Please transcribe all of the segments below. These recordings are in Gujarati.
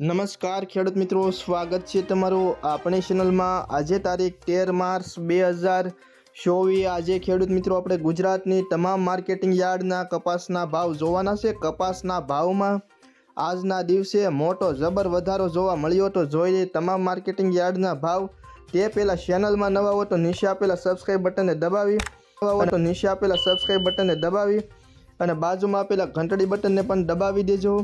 નમસ્કાર ખેડૂત મિત્રો, સ્વાગત છે તમારું આપણી ચેનલમાં. આજે તારીખ તેર માર્ચ બે હજાર ચોવીસ. આજે ખેડૂત મિત્રો, આપણે ગુજરાતની તમામ માર્કેટિંગ યાર્ડના કપાસના ભાવ જોવાના છે. કપાસના ભાવમાં આજના દિવસે મોટો જબર વધારો જોવા મળ્યો તો જોઈએ તમામ માર્કેટિંગ યાર્ડના ભાવ તે પહેલાં ચેનલમાં નવા હો તો નીચે આપેલા સબસ્ક્રાઈબ બટનને દબાવી. નવા હો તો નીચે આપેલા સબસ્ક્રાઈબ બટનને દબાવી અને બાજુમાં આપેલા ઘંટડી બટનને પણ દબાવી દેજો.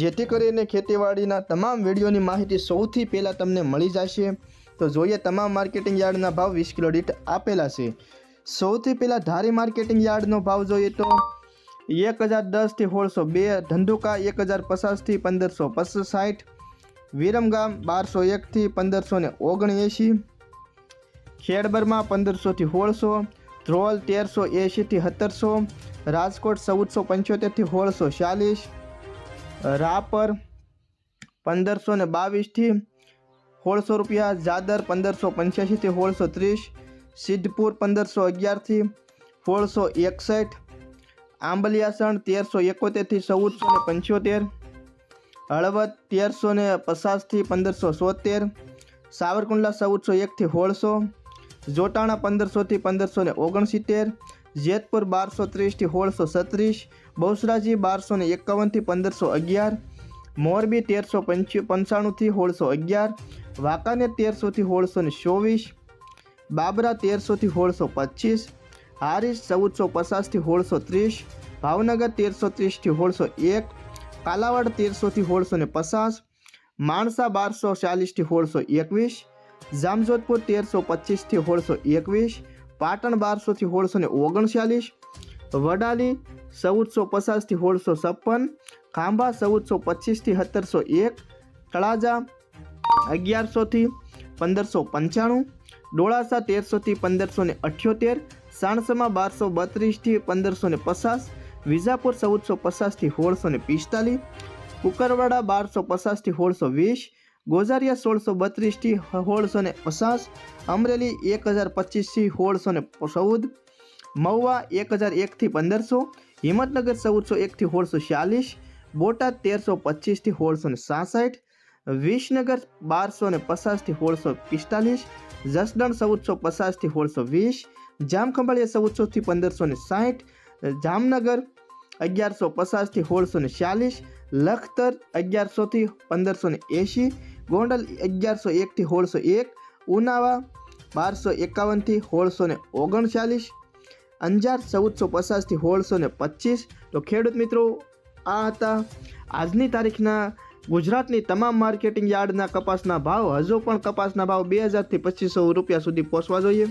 જેથી કરીને ખેતીવાડીના તમામ વિડીયોની માહિતી સૌથી પહેલાં તમને મળી જશે. તો જોઈએ તમામ માર્કેટિંગ યાર્ડના ભાવ વીસ કિલો દીઠ આપેલા છે. સૌથી પહેલાં ધારી માર્કેટિંગ યાર્ડનો ભાવ જોઈએ તો એક હજાર દસથી સોળસો બે, ધંધુકા એક હજાર પચાસથી પંદરસો સાઠ વિરમગામ બારસો એકથી પંદરસો ને ઓગણએંશી, ખેડબરમાં પંદરસોથી સોળસો, ધ્રોલ તેરસો એંશીથી સત્તરસો, રાજકોટ ચૌદસો પંચોતેરથી સોળસો ચાલીસ રાપર પંદરસો ને બાવીસથી સોળસો રૂપિયા, જાદર પંદરસો પંચ્યાસીથી સોળસો ત્રીસ, સિદ્ધપુર પંદરસો અગિયારથી સોળસો એકસઠ, આંબલિયાસણ તેરસો એકોતેરથી ચૌદસો ને પંચોતેર, હળવદ તેરસો ને પચાસથી પંદરસો સોતેર, સાવરકુંડલા ચૌદસો એકથી સોળસો, જોટાણા પંદરસોથી પંદરસો ને ઓગણસિત્તેર જેતપુર બારસો ત્રીસથી સોળસો છત્રીસ, બહુસરાજી બારસો ને એકાવનથી પંદરસો અગિયાર, મોરબી તેરસો પંચ, પંચાણુંથી સોળસો અગિયાર, વાંકાનેર તેરસોથી સોળસો ને ચોવીસ, બાબરા તેરસોથી સોળસો પચીસ હારીજ ચૌદસો પચાસથી સોળસો ત્રીસ, ભાવનગર તેરસો ત્રીસથી સોળસો એક, કાલાવાડ તેરસોથી સોળસો ને પચાસ, માણસા બારસો ચાલીસથી સોળસો એકવીસ, જામજોધપુર તેરસો પચીસથી સોળસો એકવીસ પાટણ બારસોથી સોળસો ને ઓગણચાલીસ, વડાલી ચૌદસો પચાસથી સોળસો છપ્પન, ખાંભા ચૌદસો પચીસથી સત્તરસો એક, તળાજા અગિયારસોથી પંદરસો પંચાણું, ડોળાસા તેરસોથી પંદરસો ને અઠ્યોતેર, સાણસમાં બારસો બત્રીસથી પંદરસો ને પચાસ, વિજાપુર ચૌદસો પચાસથી સોળસો ને પિસ્તાલીસ, કુકરવાડા બારસો પચાસથી સોળસો વીસ ગોઝારિયા સોળસો બત્રીસથી સોળસો ને પચાસ, અમરેલી એક હજાર પચીસથી સોળસો ને ચૌદ, મહુવા એક હજાર એકથી પંદરસો, હિંમતનગર ચૌદસો એકથી સોળસો ચાલીસ, બોટાદ તેરસો પચીસથી સોળસો ને સાસઠ, વિસનગર બારસો ને પચાસથી સોળસો પિસ્તાલીસ, જસદણ ચૌદસો પચાસથી સોળસો વીસ, જામખંભાળિયા ચૌદસોથી પંદરસો ને સાઠ, જામનગર અગિયારસો પચાસથી સોળસો ને ચાલીસ, લખતર અગિયારસોથી પંદરસો ને એંશી ગોંડલ અગિયારસો એકથી સોળસો એક, ઉનાવા બારસો એકાવનથી સોળસો ને ઓગણચાલીસ, અંજાર ચૌદસો પચાસથી સોળસો ને પચીસ. તો ખેડૂત મિત્રો, આ હતા આજની તારીખના ગુજરાતની તમામ માર્કેટિંગ યાર્ડના કપાસના ભાવ. હજુ પણ કપાસના ભાવ બે હજારથી પચીસો રૂપિયા સુધી પહોંચવા જોઈએ.